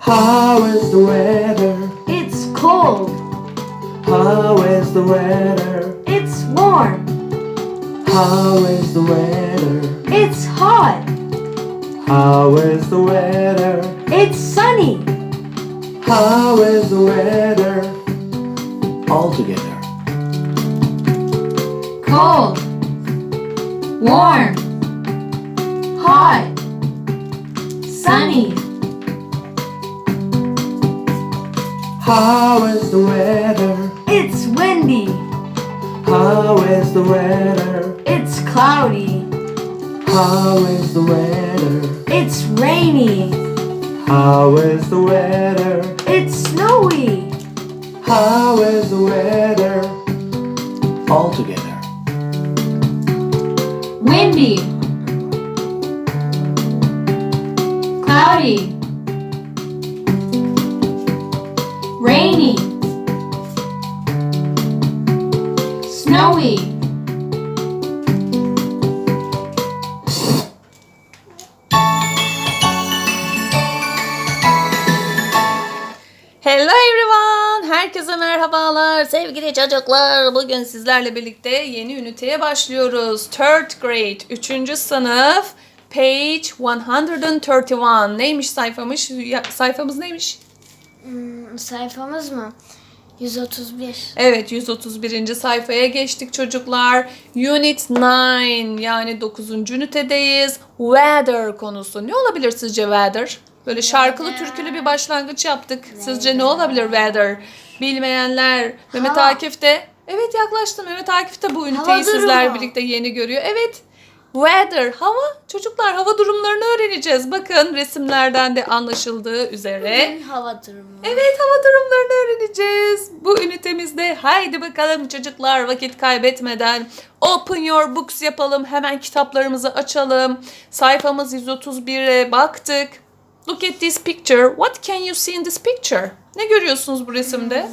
How is the weather? It's cold. How is the weather? It's warm. How is the weather? It's hot. How is the weather? It's sunny. How is the weather? All together. Cold. Warm. Hot. Sunny. How is the weather? It's windy. How is the weather? It's cloudy. How is the weather? It's rainy. How is the weather? It's snowy. How is the weather? All together. Windy. Cloudy. Rainy. Snowy. Hello everyone. Herkese merhabalar. Sevgili çocuklar. Bugün sizlerle birlikte yeni üniteye başlıyoruz. Third grade. 3. sınıf. Page 131. Neymiş sayfamış? Sayfamız neymiş? Hmm, sayfamız mı? 131. Evet 131. sayfaya geçtik çocuklar. Unit 9 yani 9. ünitedeyiz. Weather konusu. Ne olabilir sizce weather? Böyle şarkılı türkülü bir başlangıç yaptık. Sizce ne olabilir weather? Bilmeyenler. Mehmet Hava. Akif de. Evet yaklaştım. Mehmet Akif de bu üniteyi Hava sizler durumu. birlikte yeni görüyor. Evet. Weather, hava. Çocuklar hava durumlarını öğreneceğiz. Bakın resimlerden de anlaşıldığı üzere. Bugün hava durumu. Evet hava durumlarını öğreneceğiz. Bu ünitemizde haydi bakalım çocuklar vakit kaybetmeden open your books yapalım. Hemen kitaplarımızı açalım. Sayfamız 131'e baktık. Look at this picture. What can you see in this picture? Ne görüyorsunuz bu resimde?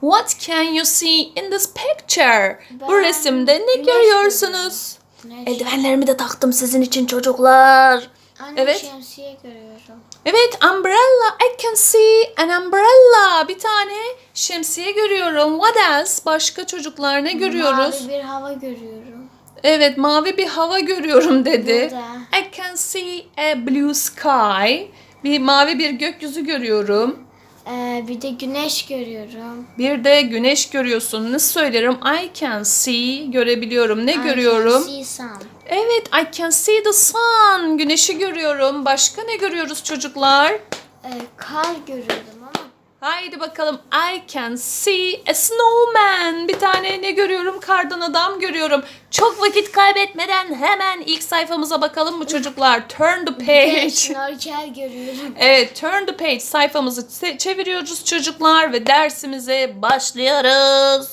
What can you see in this picture? bu resimde ne görüyorsunuz? Güneş. Eldivenlerimi de taktım sizin için çocuklar. Anne Evet. şemsiye görüyorum. Evet, umbrella. I can see an umbrella. Bir tane şemsiye görüyorum. What else? Başka çocuklar ne görüyoruz? Mavi bir hava görüyorum. Evet, mavi bir hava görüyorum dedi. Burada. I can see a blue sky. Bir mavi bir gökyüzü görüyorum. Ee, bir de güneş görüyorum. Bir de güneş görüyorsun. Nasıl söylerim? I can see görebiliyorum. Ne görüyorum? I can see sun. Evet, I can see the sun. Güneşi görüyorum. Başka ne görüyoruz çocuklar? Ee, kar görüyorum Haydi bakalım. I can see a snowman. Bir tane ne görüyorum? Kardan adam görüyorum. Çok vakit kaybetmeden hemen ilk sayfamıza bakalım mı çocuklar? Turn the page. şnorkel görüyorum. Evet, turn the page sayfamızı çeviriyoruz çocuklar ve dersimize başlıyoruz.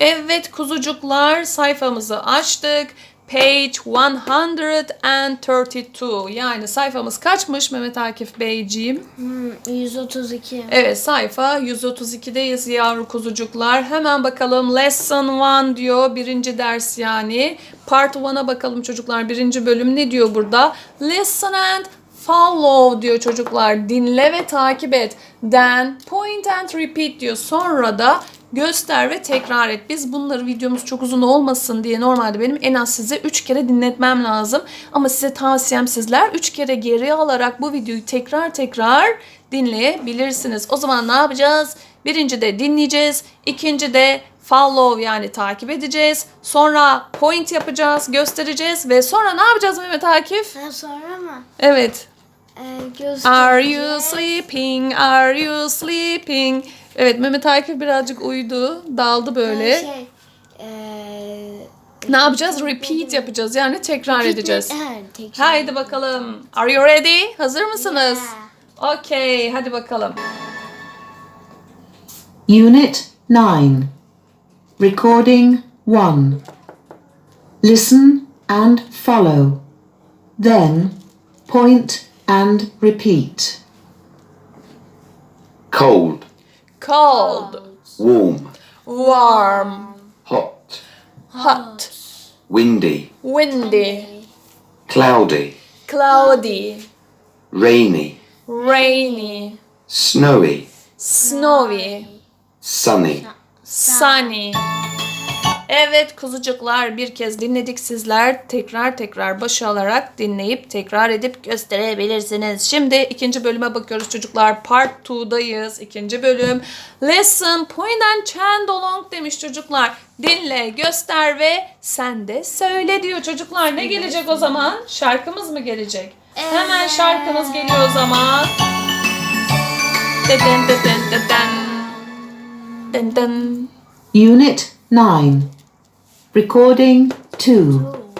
Evet kuzucuklar sayfamızı açtık. Page 132 yani sayfamız kaçmış Mehmet Akif Beyciğim? Hmm, 132. Evet sayfa 132'deyiz yavru kuzucuklar. Hemen bakalım lesson 1 diyor birinci ders yani. Part 1'a bakalım çocuklar birinci bölüm ne diyor burada? Listen and follow diyor çocuklar. Dinle ve takip et. Then point and repeat diyor. Sonra da göster ve tekrar et. Biz bunları videomuz çok uzun olmasın diye normalde benim en az size 3 kere dinletmem lazım. Ama size tavsiyem sizler 3 kere geri alarak bu videoyu tekrar tekrar dinleyebilirsiniz. O zaman ne yapacağız? Birinci de dinleyeceğiz. İkinci de follow yani takip edeceğiz. Sonra point yapacağız, göstereceğiz ve sonra ne yapacağız Mehmet Akif? Ha, sonra mı? Evet. Ee, Are you sleeping? Are you sleeping? Evet Mehmet Akif birazcık uyudu. Daldı böyle. Şey, ee, Ne yapacağız? Repeat yapacağız. Yani tekrar edeceğiz. Ha, tekrar. Haydi bakalım. Are you ready? Hazır mısınız? Okay, hadi bakalım. Unit 9. Recording 1. Listen and follow. Then point and repeat. Cold, Cold, warm, warm, hot, hot, windy, windy, cloudy, cloudy, rainy, rainy, snowy, snowy, sunny. sunny. Evet kuzucuklar bir kez dinledik sizler. Tekrar tekrar başa alarak dinleyip tekrar edip gösterebilirsiniz. Şimdi ikinci bölüme bakıyoruz çocuklar. Part 2'dayız. İkinci bölüm. Lesson point and chant along demiş çocuklar. Dinle, göster ve sen de söyle diyor çocuklar. Ne gelecek o zaman? Şarkımız mı gelecek? Hemen şarkımız geliyor o zaman. Deden deden deden. Den den. Unit 9. Recording 2.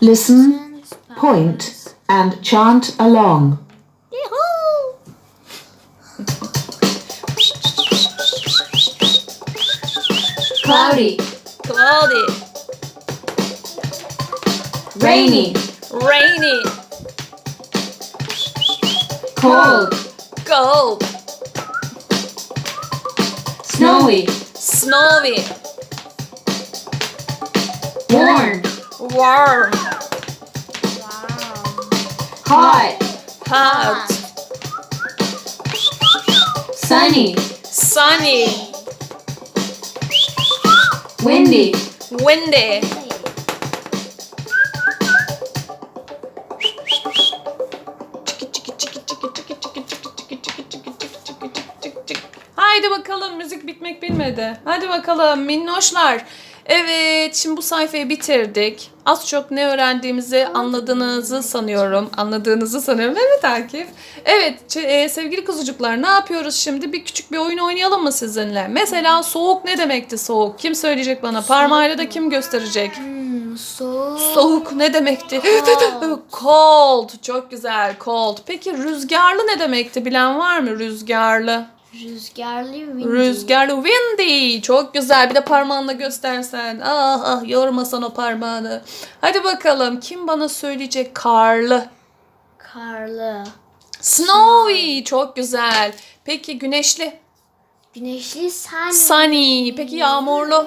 Listen, point, and chant along. Cloudy. Cloudy. Rainy. Rainy. Cold. Cold. Snowy. Snowy. Warm. Warm. Hot. Hot. Sunny. Sunny. Windy. Windy. Haydi bakalım müzik bitmek bilmedi. Hadi bakalım minnoşlar. Evet şimdi bu sayfayı bitirdik. Az çok ne öğrendiğimizi anladığınızı sanıyorum. Anladığınızı sanıyorum. Evet Akif. Evet e, sevgili kuzucuklar ne yapıyoruz şimdi? Bir küçük bir oyun oynayalım mı sizinle? Mesela soğuk ne demekti soğuk? Kim söyleyecek bana? Parmağıyla da kim gösterecek? Hmm, soğuk. Soğuk ne demekti? cold. Çok güzel. Cold. Peki rüzgarlı ne demekti? Bilen var mı? Rüzgarlı. Rüzgarlı windy. Rüzgarlı windy. Çok güzel. Bir de parmağınla göstersen. Ah ah yormasan o parmağını. Hadi bakalım. Kim bana söyleyecek? Karlı. Karlı. Snowy. Çok güzel. Peki güneşli. Güneşli sunny. Sunny. Peki yağmurlu.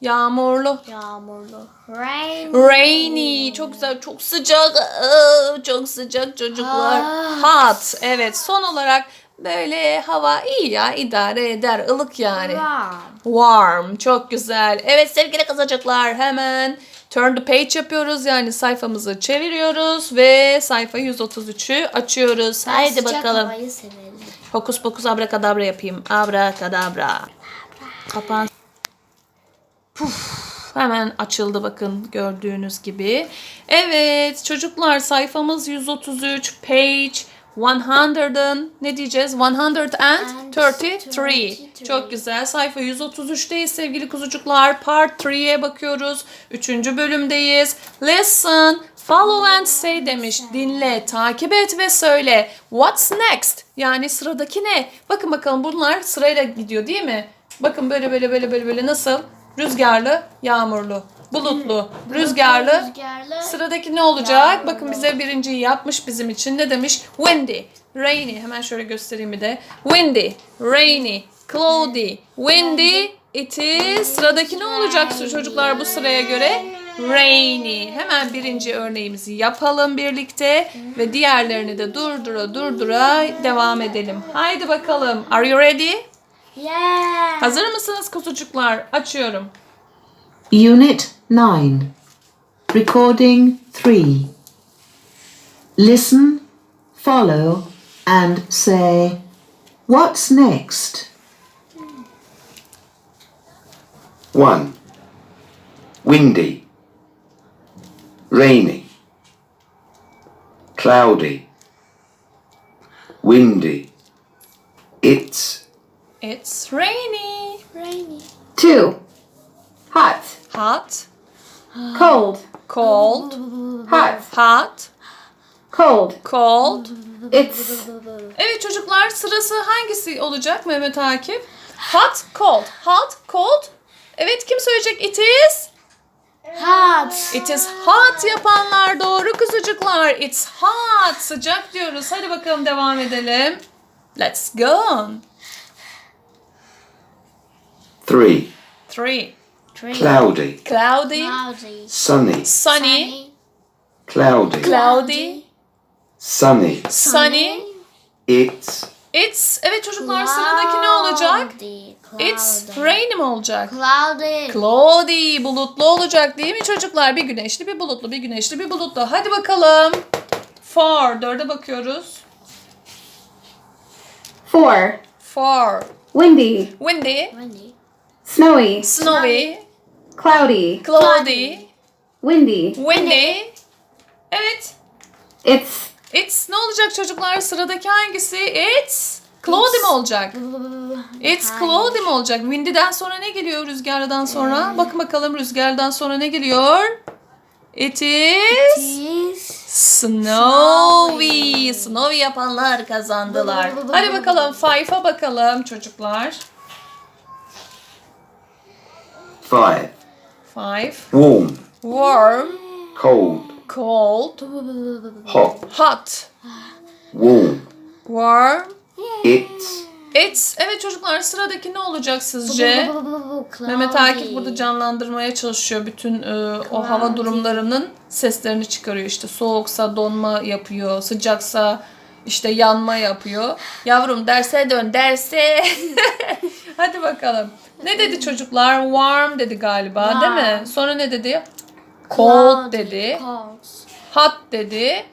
Yağmurlu. Yağmurlu. Rain. Rainy. Çok güzel. Çok sıcak. Aa, Çok sıcak çocuklar. Hot. Evet. Son olarak böyle hava iyi ya. idare eder. ılık yani. Warm. Warm. Çok güzel. Evet sevgili kızacıklar hemen turn the page yapıyoruz. Yani sayfamızı çeviriyoruz ve sayfa 133'ü açıyoruz. Haydi Sıcak bakalım. havayı severim. Hokus pokus abrakadabra yapayım. Abrakadabra. Kapan. Puf. Hemen açıldı bakın gördüğünüz gibi. Evet çocuklar sayfamız 133 page 100'ın ne diyeceğiz? 133. Çok güzel. Sayfa 133'teyiz sevgili kuzucuklar. Part 3'ye bakıyoruz. Üçüncü bölümdeyiz. Listen, follow and say demiş. Dinle, takip et ve söyle. What's next? Yani sıradaki ne? Bakın bakalım bunlar sırayla gidiyor değil mi? Bakın böyle böyle böyle böyle böyle nasıl? Rüzgarlı, yağmurlu, bulutlu, rüzgarlı. Rüzgarlı. Sıradaki ne olacak? Bakın bize birinciyi yapmış bizim için. Ne demiş? Windy, rainy. Hemen şöyle göstereyim bir de. Windy, rainy, cloudy, windy. It is. Sıradaki ne olacak çocuklar bu sıraya göre? Rainy. Hemen birinci örneğimizi yapalım birlikte ve diğerlerini de durdura durdura devam edelim. Haydi bakalım. Are you ready? Yeah. Hazır mısınız kuzucuklar? Açıyorum. Unit 9. Recording 3. Listen, follow, and say, What's next? 1. Windy, rainy, cloudy, windy. It's It's rainy. Rainy. Two. Hot. Hot. Cold. Cold. Hot. Hot. Cold. Cold. It's Evet çocuklar sırası hangisi olacak Mehmet Akif? Hot, cold. Hot, cold. Evet kim söyleyecek? It is. Hot. It is hot yapanlar doğru kuzucuklar. It's hot. Sıcak diyoruz. Hadi bakalım devam edelim. Let's go on. 3. Three. Cloudy, Cloudy. Cloudy. sunny, Sunny. cloudy, cloudy, sunny. sunny. It's It's evet çocuklar sıradaki ne olacak? It's rainy mi olacak? Cloudy. Cloudy, bulutlu olacak değil mi çocuklar? Bir güneşli, bir bulutlu, bir güneşli, bir bulutlu. Hadi bakalım. Four, dörde bakıyoruz. Four. Four, Windy. windy, Windy. Snowy. snowy, Cloudy. cloudy, Windy. windy. Evet. It's It's ne olacak çocuklar? Sıradaki hangisi? It's cloudy mi olacak? It's cloudy mi olacak? Windy'den sonra ne geliyor rüzgardan sonra? Bakın bakalım rüzgardan sonra ne geliyor? It is Is snowy. Snowy yapanlar kazandılar. Hadi bakalım five'a bakalım çocuklar. five. Five. Warm, Warm, cold, cold, hot, hot. warm. Warm. It's It's. Evet çocuklar sıradaki ne olacak sizce? Mehmet Akif burada canlandırmaya çalışıyor. Bütün e, o hava durumlarının seslerini çıkarıyor. İşte soğuksa donma yapıyor, sıcaksa işte yanma yapıyor. Yavrum derse dön derse. Hadi bakalım. Ne dedi çocuklar? Warm dedi galiba değil mi? Warm. Sonra ne dedi? Cold Cloudy, dedi. Cold. Hot dedi.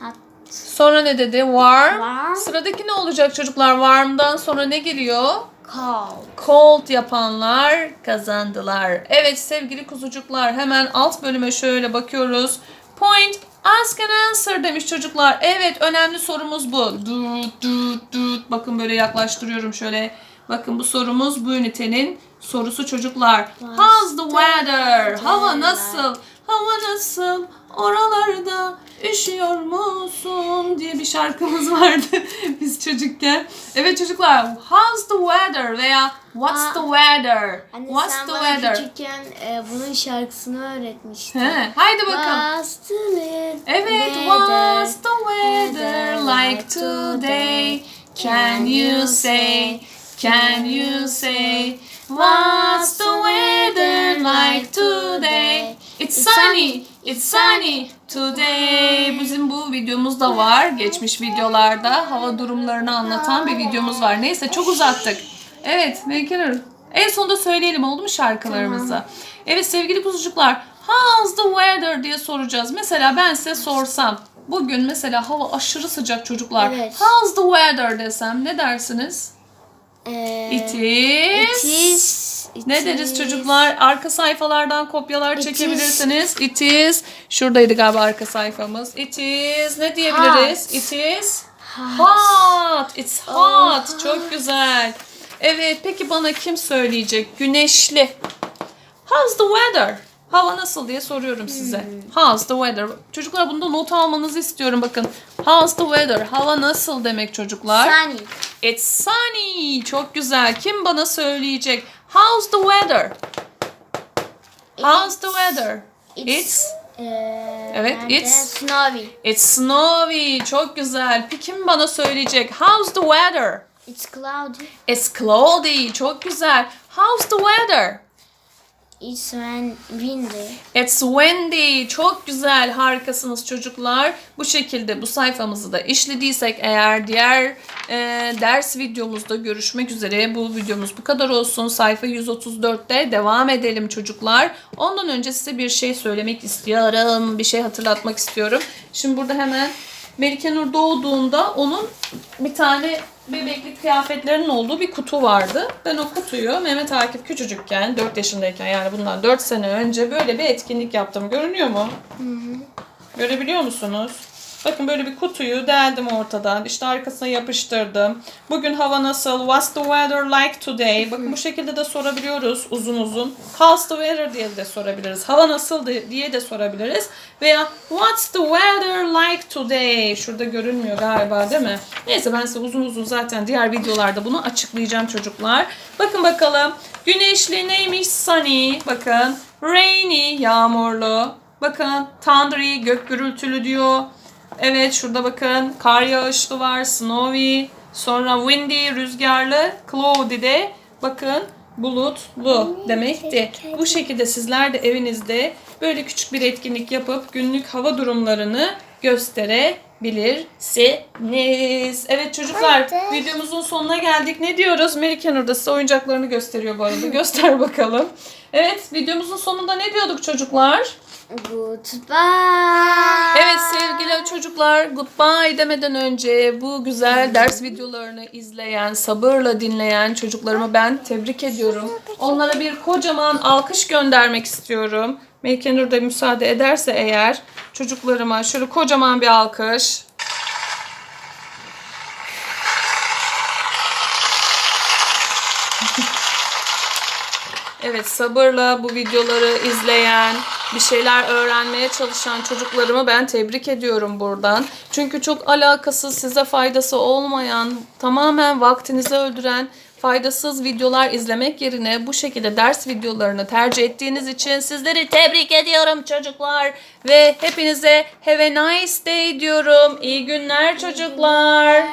Hot. Sonra ne dedi? Warm. Warm. Sıradaki ne olacak çocuklar? Warm'dan sonra ne geliyor? Cold. Cold yapanlar kazandılar. Evet sevgili kuzucuklar hemen alt bölüme şöyle bakıyoruz. Point ask and answer demiş çocuklar. Evet önemli sorumuz bu. Dut dut dut. Bakın böyle yaklaştırıyorum şöyle. Bakın bu sorumuz bu ünitenin sorusu çocuklar. How's the weather? Hava nasıl? Hava nasıl? Oralarda üşüyor musun diye bir şarkımız vardı biz çocukken. Evet çocuklar, how's the weather veya what's the weather? Anne What's sen the bana weather? küçükken e, bunun şarkısını öğretmiştin. He, haydi bakalım. What's the weather? Evet, what's the weather like today? Can you say? Can you say? What's the weather like today? It's sunny, it's sunny today. Bizim bu videomuz da var. Geçmiş videolarda hava durumlarını anlatan bir videomuz var. Neyse çok uzattık. Evet, Melike En sonunda söyleyelim oldu mu şarkılarımızı? Evet sevgili kuzucuklar, how's the weather diye soracağız. Mesela ben size sorsam, bugün mesela hava aşırı sıcak çocuklar. Evet. How's the weather desem ne dersiniz? It It is. is. it Ne deriz is- çocuklar? Arka sayfalardan kopyalar It çekebilirsiniz. It is. Şuradaydı galiba arka sayfamız. It is. Ne diyebiliriz? Hot. It is. Hot. It's hot. Çok güzel. Evet peki bana kim söyleyecek? Güneşli. How's the weather? Hava nasıl diye soruyorum size. How's the weather? Çocuklar bunda not almanızı istiyorum bakın. How's the weather? Hava nasıl demek çocuklar? Sunny. It's sunny. Çok güzel. Kim bana söyleyecek? How's the weather? How's the weather? It's e, Evet, nerede? it's- Snowy. It's snowy. Çok güzel. Peki kim bana söyleyecek? How's the weather? It's cloudy. It's cloudy. Çok güzel. How's the weather? It's windy. It's windy. Çok güzel. Harikasınız çocuklar. Bu şekilde bu sayfamızı da işlediysek eğer diğer e, ders videomuzda görüşmek üzere. Bu videomuz bu kadar olsun. Sayfa 134'te devam edelim çocuklar. Ondan önce size bir şey söylemek istiyorum. Bir şey hatırlatmak istiyorum. Şimdi burada hemen Melike Nur doğduğunda onun bir tane bebeklik kıyafetlerinin olduğu bir kutu vardı. Ben o kutuyu Mehmet Akif küçücükken, 4 yaşındayken yani bundan 4 sene önce böyle bir etkinlik yaptım. Görünüyor mu? Görebiliyor musunuz? Bakın böyle bir kutuyu deldim ortadan. İşte arkasına yapıştırdım. Bugün hava nasıl? What's the weather like today? Bakın bu şekilde de sorabiliyoruz uzun uzun. How's the weather diye de sorabiliriz. Hava nasıl di- diye de sorabiliriz. Veya What's the weather like today? Şurada görünmüyor galiba değil mi? Neyse ben size uzun uzun zaten diğer videolarda bunu açıklayacağım çocuklar. Bakın bakalım. Güneşli neymiş? Sunny. Bakın. Rainy. Yağmurlu. Bakın thundery gök gürültülü diyor. Evet şurada bakın kar yağışlı var snowy. Sonra windy rüzgarlı. Cloudy de bakın bulutlu demekti. Bu şekilde sizler de evinizde böyle küçük bir etkinlik yapıp günlük hava durumlarını gösterebilirsiniz. Evet çocuklar Evet. videomuzun sonuna geldik. Ne diyoruz? Mary Kenner da size oyuncaklarını gösteriyor bu arada. Göster bakalım. Evet videomuzun sonunda ne diyorduk çocuklar? Goodbye. Evet sevgili çocuklar goodbye demeden önce bu güzel ders videolarını izleyen, sabırla dinleyen çocuklarımı ben tebrik ediyorum. Onlara bir kocaman alkış göndermek istiyorum. Melkenur da müsaade ederse eğer çocuklarıma şöyle kocaman bir alkış. Evet sabırla bu videoları izleyen, bir şeyler öğrenmeye çalışan çocuklarımı ben tebrik ediyorum buradan. Çünkü çok alakasız, size faydası olmayan, tamamen vaktinizi öldüren faydasız videolar izlemek yerine bu şekilde ders videolarını tercih ettiğiniz için sizleri tebrik ediyorum çocuklar. Ve hepinize have a nice day diyorum. İyi günler çocuklar.